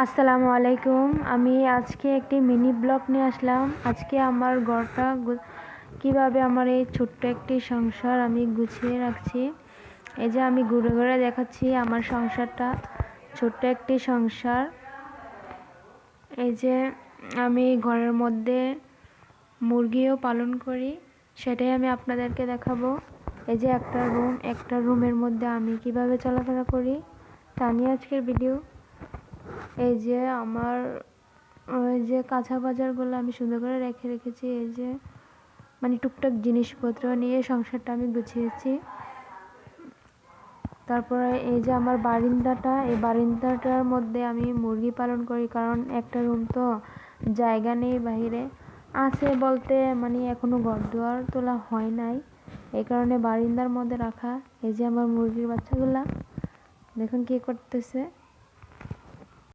আসসালামু আলাইকুম। আমি আজকে একটি মিনি ব্লগ নিয়ে আসলাম। আজকে আমার ঘরটা কীভাবে আমার এই ছোট্ট একটি সংসার আমি গুছিয়ে রাখছি। এই যে আমি ঘুরে ঘুরে দেখাচ্ছি আমার সংসারটা, ছোট্ট একটি সংসার। এই যে আমি ঘরের মধ্যে মুরগিও পালন করি, সেটাই আমি আপনাদেরকে দেখাবো। এই যে একটা রুম, একটা রুমের মধ্যে আমি কীভাবে চলাফেরা করি, তা নিয়ে আজকের ভিডিও। এই যে আমার, ওই যে কাঁচা বাজারগুলো আমি সুন্দর করে রেখে রেখেছি, এই যে মানে টুকটাক জিনিসপত্র নিয়ে সংসারটা আমি গুছিয়েছি তারপরে এই যে আমার বারিন্দাটা, এই বারিন্দাটার মধ্যে আমি মুরগি পালন করি, কারণ একটা রুম তো জায়গা নেই বাহিরে। আছে বলতে মানে এখনও ঘর দুয়ার তোলা হয় নাই, এই কারণে বারিন্দার মধ্যে রাখা। এই যে আমার মুরগির বাচ্চাগুলা, দেখুন কি করতেছে।